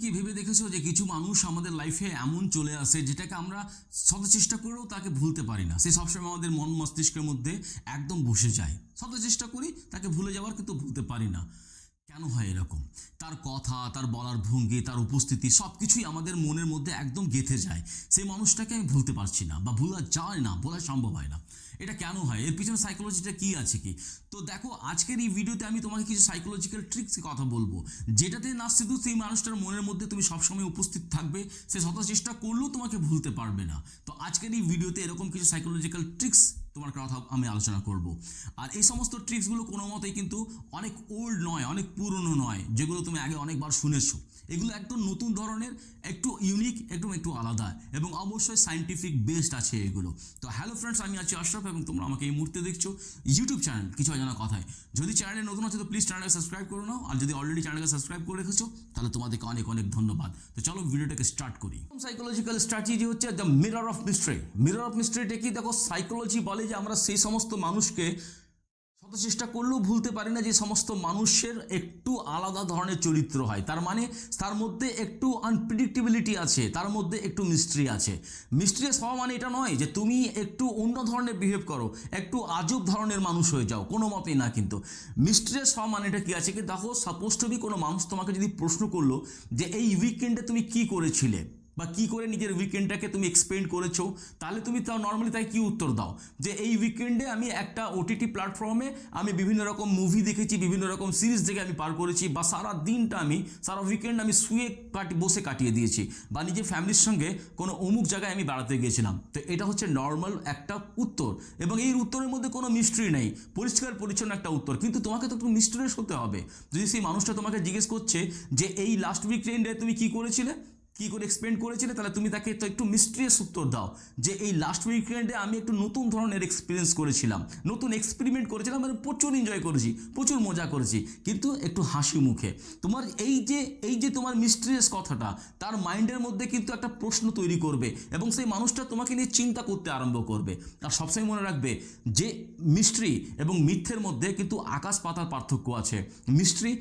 কি ভেবে দেখেছ যে কিছু মানুষ আমাদের লাইফে এমন চলে আসে যেটাকে আমরা শত চেষ্টা করেও তাকে ভুলতে পারি না? সে সবসময় আমাদের মন মস্তিষ্কের মধ্যে একদম বসে যায়। শত চেষ্টা করি তাকে ভুলে যাওয়ার, কিন্তু ভুলতে পারি না। কেন হয় এরকম? তার কথা, তার বলার ভঙ্গি, তার উপস্থিতি সব কিছুই আমাদের মনের মধ্যে একদম গেঁথে যায়। সেই মানুষটাকে আমি ভুলতে পারছি না বা ভুলা যায় না বলা সম্ভব হয় না। এটা কেন হয়? এর পিছনে সাইকোলজিটা কি আছে কি? তো দেখো, আজকের এই ভিডিওতে আমি তোমাকে কিছু সাইকোলজিক্যাল ট্রিক্স কথা বলব। যেটাতে না শুধু সেই মানুষটার মনের মধ্যে তুমি সবসময় উপস্থিত থাকবে, সে শত চেষ্টা করলেও তোমাকে ভুলতে পারবে না। তো আজকের এই ভিডিওতে এরকম কিছু সাইকোলজিক্যাল ট্রিক্স তোমার কথা আমি আলোচনা করব। আর এই সমস্ত ট্রিক্সগুলো কোনো মতেই কিন্তু অনেক ওল্ড নয়, অনেক পুরনো নয়, যেগুলো তুমি আগে অনেকবার শুনেছো। এগুলো একদম নতুন ধরনের, একটু ইউনিক একটু একটু আলাদা এবং অবশ্যই সাইন্টিফিক বেসড আছে এগুলো। তো হ্যালো ফ্রেন্ডস আমি আছি আশরাফ এবং তোমরা আমাকে এই মুহূর্তে দেখছ ইউটিউব চ্যানেল কিছু অজানা কথায়। যদি চ্যানেলে নতুন আছে তো প্লিজ চ্যানেলকে সাবস্ক্রাইব করে নাও, আর যদি অলরেডি চ্যানেলকে সাবস্ক্রাইব করে রেখেছো, তাহলে তোমাদেরকে অনেক অনেক ধন্যবাদ। তো চলো ভিডিওটাকে স্টার্ট করি। সাইকোলজিক্যাল স্ট্র্যাটেজি হচ্ছে the mirror of mystery mirror of মিস্ট্রিটা কি? দেখো সাইকোলজি বলে যে আমরা সেই সমস্ত মানুষকে শত চেষ্টা করলেও ভুলতে পারি না যে সমস্ত মানুষের একটু আলাদা ধরনের চরিত্র হয়। তার মানে তার মধ্যে একটু আনপ্রিডিক্টেবিলিটি আছে, তার মধ্যে একটু মিস্ট্রি আছে। মিস্ট্রিয়াস হওয়া মানে এটা নয় যে তুমি একটু অন্য ধরনের বিহেভ করো, একটু আজব ধরনের মানুষ হয়ে যাও, কোনো মতেই না কিন্তু। মিস্ট্রিয়াস হওয়া মানে এটা কী আছে? কি দেখো সাপোজ টু বি কোনো মানুষ তোমাকে যদি প্রশ্ন করল যে এই উইকেন্ডে তুমি কি করেছিলে? বা কি করে নিজের উইকেন্ডটাকে তুমি এক্সপেন্ড করেছ, তাহলে তুমি তাও নর্মালি তাই কি উত্তর দাও? যে এই উইকেন্ডে আমি একটা ওটিটি প্ল্যাটফর্মে আমি বিভিন্ন রকম মুভি দেখেছি, বিভিন্ন রকম সিরিজ দেখে আমি পার করেছি, বা সারা দিনটা আমি, সারা উইকেন্ড আমি শুয়ে কাটি, বসে কাটিয়ে দিয়েছি, বা নিজের ফ্যামিলির সঙ্গে কোনো অমুক জায়গায় আমি বেড়াতে গিয়েছিলাম। তো এটা হচ্ছে নর্মাল একটা উত্তর, এবং এই উত্তরের মধ্যে কোনো মিস্ট্রি নেই, পরিষ্কার পরিচ্ছন্ন একটা উত্তর। কিন্তু তোমাকে তো একটু মিস্ট্রিয়াস হতে হবে। যদি সেই মানুষটা তোমাকে জিজ্ঞেস করছে যে এই লাস্ট উইকেন্ডে তুমি কি করেছিলে? কি করে এক্সপ্লেন করেছিলে? তাহলে তুমি তাকে তো একটু মিস্ট্রিয়াস উত্তর দাও, যে এই লাস্ট উইকেন্ডে আমি একটু নতুন ধরনের এক্সপিরিয়েন্স করেছিলাম। নতুন এক্সপেরিমেন্ট করেছিলাম মানে প্রচুর এনজয় করেছি, প্রচুর মজা করেছি, কিন্তু একটু হাসি মুখে। তোমার এই যে এই যে তোমার মিস্ট্রিয়াস কথাটা, তার মাইন্ডের মধ্যে কিন্তু একটা প্রশ্ন তৈরি করবে এবং সেই মানুষটা তোমাকে নিয়ে চিন্তা করতে আরম্ভ করবে। আর সবসময় মনে রাখবে যে মিস্ট্রি এবং মিথ্যের মধ্যে কিন্তু আকাশ পাতার পার্থক্য আছে। মিস্ট্রি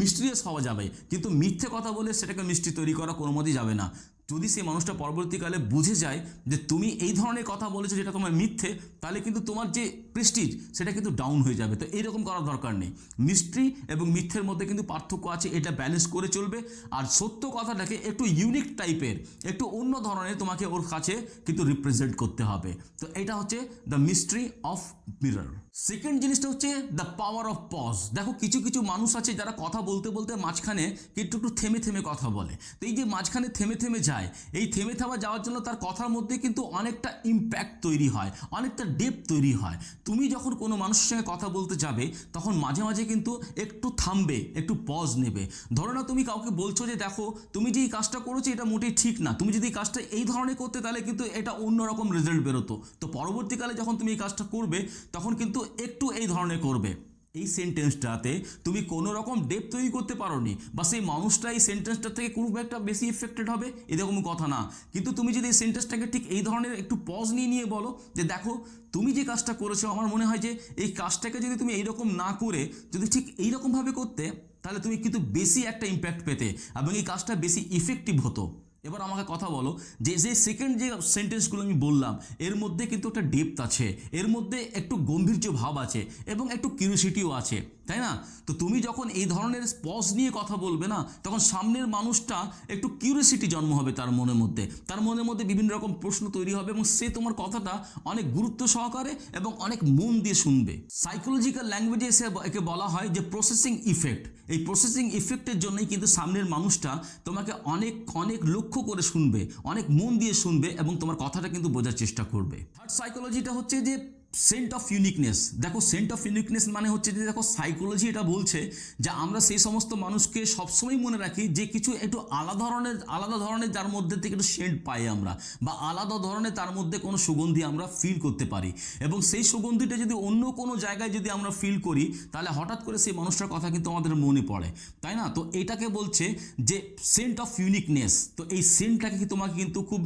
মিস্ট্রিয়াস হওয়া যাবে, কিন্তু মিথ্যে কথা বলে সেটাকে মিষ্টি তৈরি করা কোনো মতেই যাবে না। যদি সেই মানুষটা পরবর্তীকালে বুঝে যায় যে তুমি এই ধরনের কথা বলেছ যেটা তোমার মিথ্যে, তাহলে কিন্তু তোমার যে প্রেস্টিজ সেটা কিন্তু ডাউন হয়ে যাবে। তো এইরকম করার দরকার নেই। মিস্ট্রি এবং মিথ্যের মধ্যে কিন্তু পার্থক্য আছে, এটা ব্যালেন্স করে চলবে। আর সত্য কথাটাকে একটু ইউনিক টাইপের একটু অন্য ধরনের তোমাকে ওর কাছে কিন্তু রিপ্রেজেন্ট করতে হবে। তো এটা হচ্ছে the mystery of mirror second জিনিসটা হচ্ছে দ্য পাওয়ার অফ পজ দেখো কিছু কিছু মানুষ আছে যারা কথা বলতে বলতে মাঝখানে একটু একটু থেমে থেমে কথা বলে। তো এই যে মাঝখানে থেমে থেমে যায়, এই থেমে থামা যাওয়ার জন্য তার কথার মধ্যে কিন্তু অনেকটা ইম্প্যাক্ট তৈরি হয়, অনেকটা ডেপ তৈরি হয়। তুমি যখন কোনো মানুষের সঙ্গে কথা বলতে যাবে, তখন মাঝে মাঝে কিন্তু একটু থামবে, একটু পজ নেবে। ধরো না তুমি কাউকে বলছো যে, দেখো, তুমি যে এই কাজটা করেছ, এটা মোটেই ঠিক না। তুমি যদি এই কাজটা এই ধরনের করতে, তাহলে কিন্তু এটা অন্যরকম রেজাল্ট বেরোতো। তো পরবর্তীকালে যখন তুমি এই কাজটা করবে, তখন কিন্তু একটু এই ধরনের করবে। এই সেন্টেন্সটাতে তুমি কোনো রকম ডেপ তৈরি করতে পারোনি, বা সেই মানুষটা এই সেন্টেন্সটা থেকে খুব একটা বেশি এফেক্টেড হবে, এরকম কথা না। কিন্তু তুমি যদি এই সেন্টেন্সটাকে ঠিক এই ধরনের একটু পজ নিয়ে নিয়ে বলো, যে দেখো, তুমি যে কাজটা করেছ, আমার মনে হয় যে এই কাজটাকে যদি তুমি এইরকম না করে, যদি ঠিক এইরকমভাবে করতে, তাহলে তুমি কিন্তু বেশি একটা ইম্প্যাক্ট পেতে, এবং এই কাজটা বেশি ইফেক্টিভ হতো। এবার আমাকে কথা বলো, যে যে সেকেন্ড যে সেন্টেন্সগুলো আমি বললাম, এর মধ্যে কিন্তু একটা ডেপথ আছে, এর মধ্যে একটু গম্ভীর্য ভাব আছে এবং একটু কিউরিসিটিও আছে। তাই না? তো তুমি যখন এই ধরনের স্পস নিয়ে কথা বলবে না, তখন সামনের মানুষটা একটু কিউরিসিটি জন্ম হবে তার মনের মধ্যে। তার মনের মধ্যে বিভিন্ন রকম প্রশ্ন তৈরি হবে এবং সে তোমার কথাটা অনেক গুরুত্ব সহকারে এবং অনেক মন দিয়ে শুনবে। সাইকোলজিক্যাল ল্যাঙ্গুয়েজে এসে একে বলা হয় যে প্রসেসিং ইফেক্ট এই প্রসেসিং ইফেক্টের জন্যই কিন্তু সামনের মানুষটা তোমাকে অনেক অনেক লক্ষ্য করে শুনবে, অনেক মন দিয়ে শুনবে এবং তোমার কথাটা কিন্তু বোঝার চেষ্টা করবে। থার্ড সাইকোলজিটা হচ্ছে যে সেন্ট অফ ইউনিকনেস। দেখো সেন্ট অফ ইউনিকনেস মানে হচ্ছে যে দেখো সাইকোলজি এটা বলছে যে আমরা সেই সমস্ত মানুষকে সবসময় মনে রাখি যে কিছু একটু আলাদা ধরনের আলাদা ধরনের যার মধ্যে থেকে একটু সেন্ট পাই আমরা বা আলাদা ধরনের তার মধ্যে কোনো সুগন্ধি আমরা ফিল করতে পারি। এবং সেই সুগন্ধিটা যদি অন্য কোনো জায়গায় যদি আমরা ফিল করি, তাহলে হঠাৎ করে সেই মানুষটার কথা কিন্তু আমাদের মনে পড়ে। তাই না? তো এটাকে বলছে যে সেন্ট অফ ইউনিকনেস। তো এই সেন্টটাকে তোমাকে কিন্তু খুব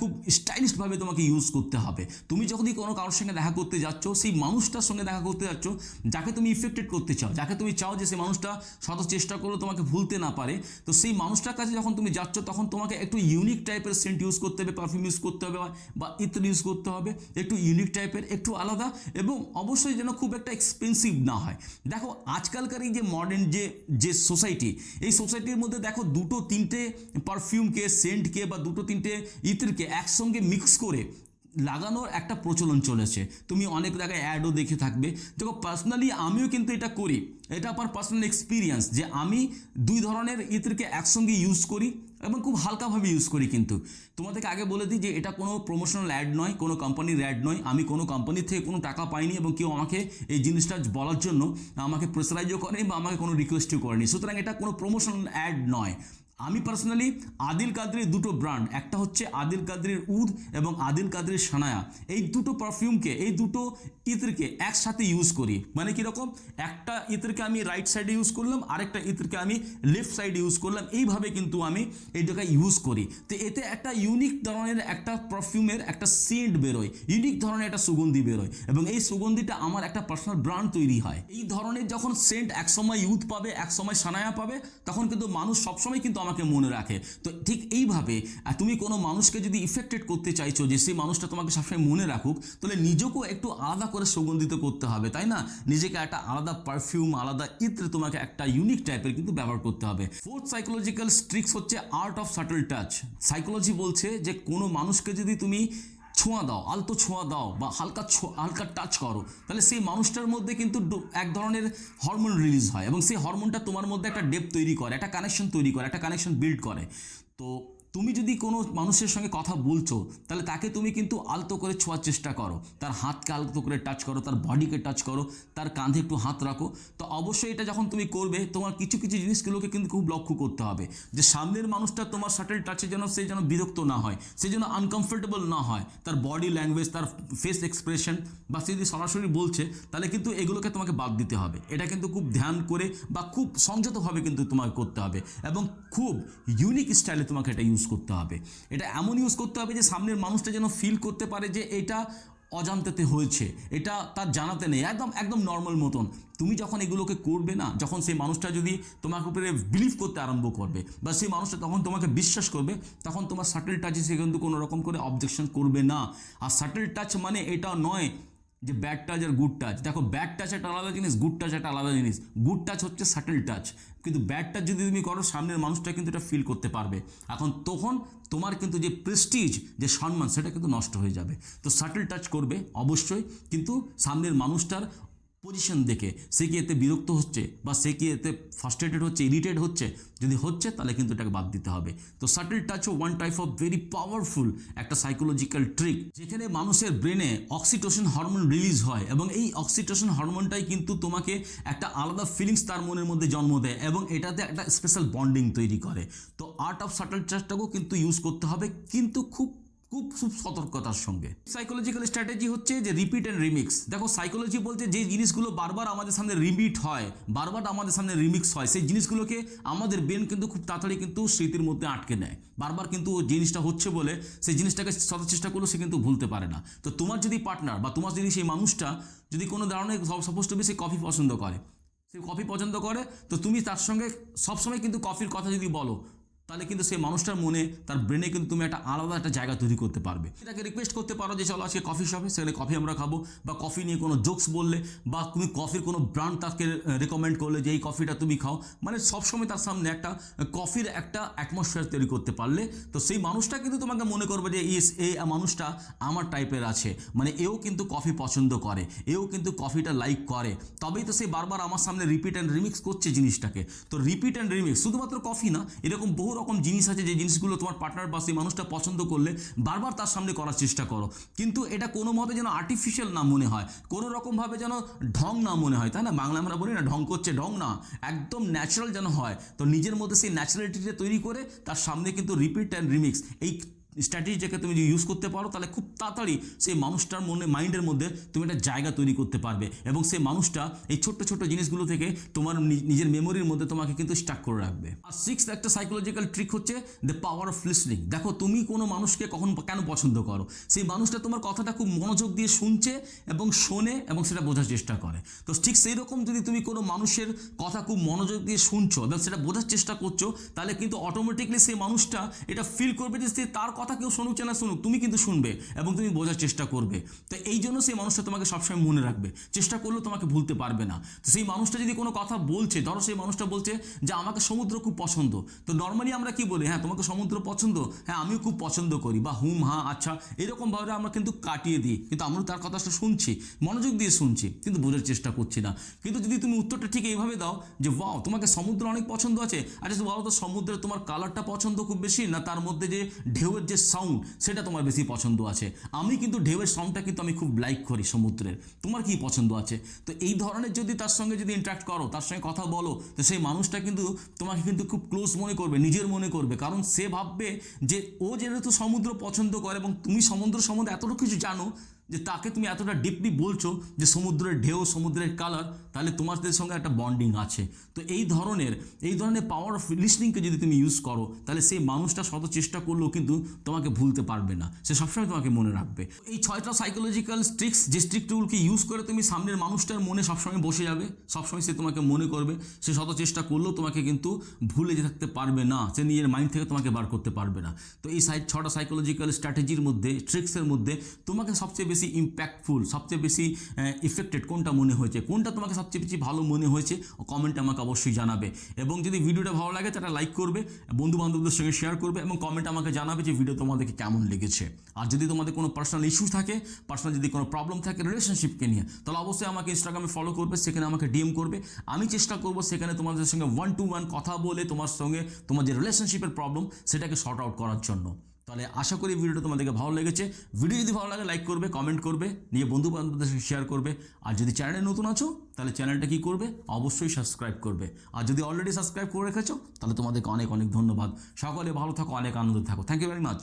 খুব স্টাইলিশভাবে তোমাকে ইউজ করতে হবে। তুমি যখনই কোনো কারোর সঙ্গে দেখা করতে যাচ্ছ, সেই মানুষটার সঙ্গে দেখা করতে যাচ্ছ, যাকে তুমি ইফেক্টেড করতে চাও, যাকে তুমি চাও যে সেই মানুষটা শত চেষ্টা করলেও তোমাকে ভুলতে না পারে, তো সেই মানুষটার কাছে যখন তুমি যাচ্ছ, তখন তোমাকে একটু ইউনিক টাইপের সেন্ট ইউজ করতে হবে পারফিউম ইউজ করতে হবে, বা ইত্যাদি ইউজ করতে হবে, একটু ইউনিক টাইপের একটু আলাদা, এবং অবশ্যই যেন খুব একটা এক্সপেন্সিভ না হয়। দেখো, আজকালকার এই যে মডার্ন যে যে সোসাইটি এই সোসাইটির মধ্যে দেখো দুটো তিনটে পারফিউমকে সেন্টকে বা দুটো তিনটে ইত্রকে একসঙ্গে মিক্স করে লাগানোর একটা প্রচলন চলেছে। তুমি অনেক জায়গায় অ্যাডও দেখে থাকবে। দেখো পার্সোনালি আমিও কিন্তু এটা করি। এটা আমার পার্সোনাল এক্সপিরিয়েন্স যে আমি দুই ধরনের ইত্রকে একসঙ্গে ইউজ করি এবং খুব হালকাভাবে ইউজ করি কিন্তু। তোমাদেরকে আগে বলে দিই যে এটা কোনো প্রমোশনাল অ্যাড নয়, কোনো কোম্পানির অ্যাড নয়। আমি কোনো কোম্পানির থেকে কোনো টাকা পাইনি এবং কেউ আমাকে এই জিনিসটা বলার জন্য আমাকে প্রেসারাইজও করেনি বা আমাকে কোনো রিকোয়েস্টও করেনি। সুতরাং এটা কোনো প্রমোশনাল অ্যাড নয়। আমি পার্সোনালি আদিল কাদরির দুটো ব্র্যান্ড একটা হচ্ছে আদিল কাদরির উদ এবং আদিল কাদরির সানায়া। এই দুটো পারফিউমকে এই দুটো ইত্রকে একসাথে ইউজ করি। মানে কীরকম একটা ইত্রকে আমি রাইট সাইডে ইউজ করলাম, আরেকটা ইত্রকে আমি লেফট সাইডে ইউজ করলাম। এইভাবে কিন্তু আমি এইটাকে ইউজ করি। তো এতে একটা ইউনিক ধরনের একটা পারফিউমের একটা সেন্ট বেরোয় ইউনিক ধরনের একটা সুগন্ধি বেরোয় এবং এই সুগন্ধিটা আমার একটা পার্সোনাল ব্র্যান্ড তৈরি হয়। এই ধরনের যখন সেন্ট একসময় ইউথ পাবে, একসময় সানায়া পাবে, তখন কিন্তু মানুষ সবসময় কিন্তু আমাকে মনে রাখে। তো ঠিক এইভাবে তুমি কোনো মানুষকে যদি ইফেক্টেড করতে চাইছো যে সেই মানুষটা তোমাকে সবসময় মনে রাখুক, তাহলে নিজেকেও একটু আলাদা করে সুগন্ধিত করতে হবে, তাই না? নিজেকে একটা আলাদা পারফিউম আলাদা ইত্রে তোমাকে একটা ইউনিক টাইপের কিন্তু ব্যবহার করতে হবে। ফোর্থ সাইকোলজিক্যাল স্ট্রিক্স হচ্ছে art of subtle touch psychology বলছে যে কোনো মানুষকে যদি তুমি ছোঁয়া দাও, আলতো ছোঁয়া দাও বা হালকা হালকা টাচ করো। তাহলে সেই মানুষটার মধ্যে কিন্তু এক ধরনের হরমোন রিলিজ হয় এবং সেই হরমোনটা তোমার মধ্যে একটা ডেপ তৈরি করে, একটা কানেকশন তৈরি করে, একটা কানেকশন বিল্ড করে। তো তুমি যদি কোনো মানুষের সঙ্গে কথা বলছো, তাহলে তাকে তুমি কিন্তু আলতো করে ছোঁয়ার চেষ্টা করো। তার হাতকে আলতো করে টাচ করো, তার বডিকে টাচ করো, তার কাঁধে একটু হাত রাখো। তো অবশ্যই এটা যখন তুমি করবে, তোমার কিছু কিছু জিনিসগুলোকে কিন্তু খুব লক্ষ্য করতে হবে। যে সামনের মানুষটা তোমার শাটেল টাচে যেন সে যেন বিরক্ত না হয়, সে যেন আনকমফোর্টেবল না হয়। তার বডি ল্যাঙ্গুয়েজ তার ফেস এক্সপ্রেশন বা সে যদি সরাসরি বলছে, তাহলে কিন্তু এগুলোকে তোমাকে বাদ দিতে হবে। এটা কিন্তু খুব ধ্যান করে বা খুব সংযতভাবে কিন্তু তোমাকে করতে হবে। এবং খুব ইউনিক স্টাইলে তোমাকে এটা ইউজ করতে হবে। এটা এমন ইউজ করতে হবে যে সামনের মানুষটা যেন ফিল করতে পারে যে এটা অজান্তেতে হয়েছে, এটা তার জানাতে নেই। একদম একদম নর্মাল মতন। তুমি যখন এগুলোকে করবে না, যখন সেই মানুষটা যদি তোমার উপরে বিলিভ করতে আরম্ভ করবে বা সেই মানুষটা তখন তোমাকে বিশ্বাস করবে, তখন তোমার সাটেল টাচে সে কিন্তু কোনো রকম করে অবজেকশন করবে না। আর সাটেল টাচ মানে এটা নয় যে ব্যাড টাচ আর গুড টাচ দেখো ব্যাড টাচ একটা আলাদা জিনিস গুড টাচ একটা আলাদা জিনিস। গুড টাচ হচ্ছে সাটেল টাচ কিন্তু ব্যাড টাচ যদি তুমি করো, সামনের মানুষটা কিন্তু এটা ফিল করতে পারবে। এখন তখন তোমার কিন্তু যে প্রেস্টিজ যে সম্মান, সেটা কিন্তু নষ্ট হয়ে যাবে। তো সাটেল টাচ করবে, অবশ্যই। কিন্তু সামনের মানুষটার পজিশন দেখে, সে কি এতে বিরক্ত হচ্ছে বা সে কি এতে ফার্স্ট্রেটেড হচ্ছে ইরিটেড হচ্ছে? যদি হচ্ছে, তাহলে কিন্তু এটাকে বাদ দিতে হবে। তো subtle টাচও one type of very powerful একটা সাইকোলজিক্যাল ট্রিক যেখানে মানুষের ব্রেনে অক্সিটোসিন হরমোন রিলিজ হয় এবং এই অক্সিটোসিন হরমোনটাই কিন্তু তোমাকে একটা আলাদা ফিলিংস তার মনের মধ্যে জন্ম দেয় এবং এটাতে একটা স্পেশাল বন্ডিং তৈরি করে। তো আর্ট অফ সাটেল টাচটাকেও কিন্তু ইউজ করতে হবে, কিন্তু খুব খুব খুব সতর্কতার সঙ্গে। সাইকোলজিক্যাল স্ট্র্যাটেজি হচ্ছে যে রিপিট অ্যান্ড রিমিক্স দেখো সাইকোলজি বলতে যে জিনিসগুলো বারবার আমাদের সামনে রিপিট হয়, বারবার আমাদের সামনে রিমিক্স হয়, সেই জিনিসগুলোকে আমাদের ব্রেন কিন্তু খুব তাড়াতাড়ি কিন্তু স্মৃতির মধ্যে আটকে নেয়। বারবার কিন্তু জিনিসটা হচ্ছে বলে, সেই জিনিসটাকে শত চেষ্টা করলেও সে কিন্তু ভুলতে পারে না। তো তোমার যদি পার্টনার বা তোমার যদি সেই মানুষটা যদি কোনো ধরনের সাপোজ টু সে কফি পছন্দ করে, সে কফি পছন্দ করে, তো তুমি তার সঙ্গে সবসময় কিন্তু কফির কথা যদি বলো তাহলে কিন্তু সেই মানুষটার মনে, তার ব্রেনে কিন্তু তুমি একটা আলাদা একটা জায়গা তৈরি করতে পারবে। এটাকে রিকোয়েস্ট করতে পারো যে চলো আজকে কফি শপে সেখানে কফি আমরা খাব, বা কফি নিয়ে কোনো জোকস বললে, বা তুমি কফির কোনো ব্র্যান্ড তাকে রেকমেন্ড করলে যে এই কফিটা তুমি খাও। মানে সবসময় তার সামনে একটা কফির একটা অ্যাটমসফিয়ার তৈরি করতে পারলে, তো সেই মানুষটা কিন্তু তোমাকে মনে করবে যে, ইস এই মানুষটা আমার টাইপের আছে। মানে এও কিন্তু কফি পছন্দ করে, এও কিন্তু কফিটা লাইক করে। তবেই তো সে বারবার আমার সামনে রিপিট অ্যান্ড রিমিক্স করছে জিনিসটাকে। তো রিপিট অ্যান্ড রিমিক্স শুধুমাত্র কফি না, এরকম বহু রকম জিনিস আছে যে জিনিসগুলো তোমার পার্টনার বা সেই মানুষটা পছন্দ করলে বারবার তার সামনে করার চেষ্টা করো। কিন্তু এটা কোনো মতে যেন আর্টিফিশিয়াল না মনে হয় কোনো রকমভাবে যেন ঢং না মনে হয়, তাই না? বাংলা আমরা বলি না, ঢং করছে ঢং না, একদম ন্যাচারাল যেন হয়। তো নিজের মধ্যে সেই ন্যাচারালিটিটা তৈরি করে তার সামনে কিন্তু রিপিট অ্যান্ড রিমিক্স এই স্ট্র্যাটেজিটাকে তুমি যদি ইউজ করতে পারো, তাহলে খুব তাড়াতাড়ি সেই মানুষটার মনে মাইন্ডের মধ্যে তুমি একটা জায়গা তৈরি করতে পারবে। এবং সেই মানুষটা এই ছোট্ট ছোট্ট জিনিসগুলো থেকে তোমার নিজের মেমোরির মধ্যে তোমাকে কিন্তু স্টাক করে রাখবে। আর সিক্স একটা সাইকোলজিক্যাল ট্রিক হচ্ছে দ্য পাওয়ার অফ লিসনিং দেখো, তুমি কোনো মানুষকে কখন কেন পছন্দ করো? সেই মানুষটা তোমার কথাটা খুব মনোযোগ দিয়ে শুনছে এবং শোনে এবং সেটা বোঝার চেষ্টা করে। তো ঠিক সেই রকম যদি তুমি কোনো মানুষের কথা খুব মনোযোগ দিয়ে শুনছো এবং সেটা বোঝার চেষ্টা করছ, তাহলে কিন্তু অটোমেটিকলি সেই মানুষটা এটা ফিল করবে যে সে তার কথা কেউ শুনুক না শুনুক, তুমি কিন্তু শুনবে এবং তুমি বোঝার চেষ্টা করবে। তো এই জন্য সেই মানুষটা তোমাকে সবসময় মনে রাখবে। চেষ্টা করলেও তোমাকে ভুলতে পারবে না। তো সেই মানুষটা যদি কোনো কথা বলছে, ধরো সেই মানুষটা বলছে যে, আমাকে সমুদ্র খুব পছন্দ। তো নর্মালি আমরা কি বলি? হ্যাঁ তোমাকে সমুদ্র পছন্দ? হ্যাঁ আমিও খুব পছন্দ করি। বা, হুম হ্যাঁ আচ্ছা। এরকমভাবে আমরা কিন্তু কাটিয়ে দিই। কিন্তু আমরা তার কথাটা শুনছি, মনোযোগ দিয়ে শুনছি, কিন্তু বোঝার চেষ্টা করছি না। কিন্তু যদি তুমি উত্তরটা ঠিক এইভাবে দাও যে, ওয়াও, তোমাকে সমুদ্র অনেক পছন্দ আছে। আচ্ছা বলো তো সমুদ্রের তোমার কালারটা পছন্দ খুব বেশি? না, তার মধ্যে যে ঢেউয়ের যে সাউন্ড সেটা তোমার বেশি পছন্দ আছে। আমি কিন্তু ঢেউয়ের সাউন্ডটা কিন্তু আমি খুব লাইক করি সমুদ্রের। তোমার কি পছন্দ আছে? তো এই ধরনের যদি তার সঙ্গে যদি ইন্টারাক্ট করো, তার সঙ্গে কথা বলো, তো সেই মানুষটা কিন্তু তোমাকে কিন্তু খুব ক্লোজ মনে করবে, নিজের মনে করবে। কারণ সে ভাববে যে, ও যেহেতু সমুদ্র পছন্দ করে এবং তুমি সমুদ্র সম্বন্ধে এতটুকু কিছু জানো যে তাকে তুমি এতটা ডিপলি বলছো যে সমুদ্রের ঢেউ, সমুদ্রের কালার তাহলে তোমাদের সঙ্গে একটা বন্ডিং আছে। তো এই ধরনের এই ধরনের পাওয়ার অফ লিসনিংকে যদি তুমি ইউজ করো, তাহলে সেই মানুষটা শত চেষ্টা করলেও কিন্তু তোমাকে ভুলতে পারবে না। সে সবসময় তোমাকে মনে রাখবে। এই ছয়টা সাইকোলজিক্যাল স্ট্রিক্স যে ট্রিকগুলোকে ইউজ করে তুমি সামনের মানুষটার মনে সবসময় বসে যাবে, সবসময় সে তোমাকে মনে করবে, সে শত চেষ্টা করলেও তোমাকে কিন্তু ভুলে যে থাকতে পারবে না, সে নিজের মাইন্ড থেকে তোমাকে বার করতে পারবে না। তো এই ছটা সাইকোলজিক্যাল স্ট্র্যাটেজির মধ্যে ট্রিক্সের মধ্যে তোমাকে সবচেয়ে বেশি ইম্প্যাক্টফুল সবচেয়ে বেশি ইফেক্টেড কোনটা মনে হয়েছে? কোনটা তোমাকে সবচেয়ে বেশি ভালো মনে হয়েছে? কমেন্টে আমাকে অবশ্যই জানাবে। এবং যদি ভিডিওটা ভালো লাগে, তাহলে লাইক করবে বন্ধু বান্ধবদের সঙ্গে শেয়ার করবে এবং কমেন্টে আমাকে জানাবে যে ভিডিও তোমাদেরকে কেমন লেগেছে। আর যদি তোমাদের কোনো পার্সোনাল ইস্যু থাকে পার্সোনাল যদি কোনো প্রবলেম থাকে রিলেশনশিপকে নিয়ে, তাহলে অবশ্যই আমাকে ইনস্টাগ্রামে ফলো করবে, সেখানে আমাকে ডিএম করবে। আমি চেষ্টা করব সেখানে তোমাদের সঙ্গে ওয়ান টু ওয়ান কথা বলে তোমার সঙ্গে তোমার যে রিলেশনশিপের প্রবলেম সেটাকে শর্ট আউট করার জন্য। তাহলে আশা করি ভিডিওটা তোমাদেরকে ভালো লেগেছে। ভিডিও যদি ভালো লাগে লাইক করবে কমেন্ট করবে, নিয়ে বন্ধু বান্ধবদের সঙ্গে শেয়ার করবে। আর যদি চ্যানেলে নতুন আছো, তাহলে চ্যানেলটা কি করবে? অবশ্যই সাবস্ক্রাইব করবে। আর যদি অলরেডি সাবস্ক্রাইব করে রেখেছো, তাহলে তোমাদেরকে অনেক অনেক ধন্যবাদ। সকলে ভালো থাকো, অনেক আনন্দ থাকো। Thank you very much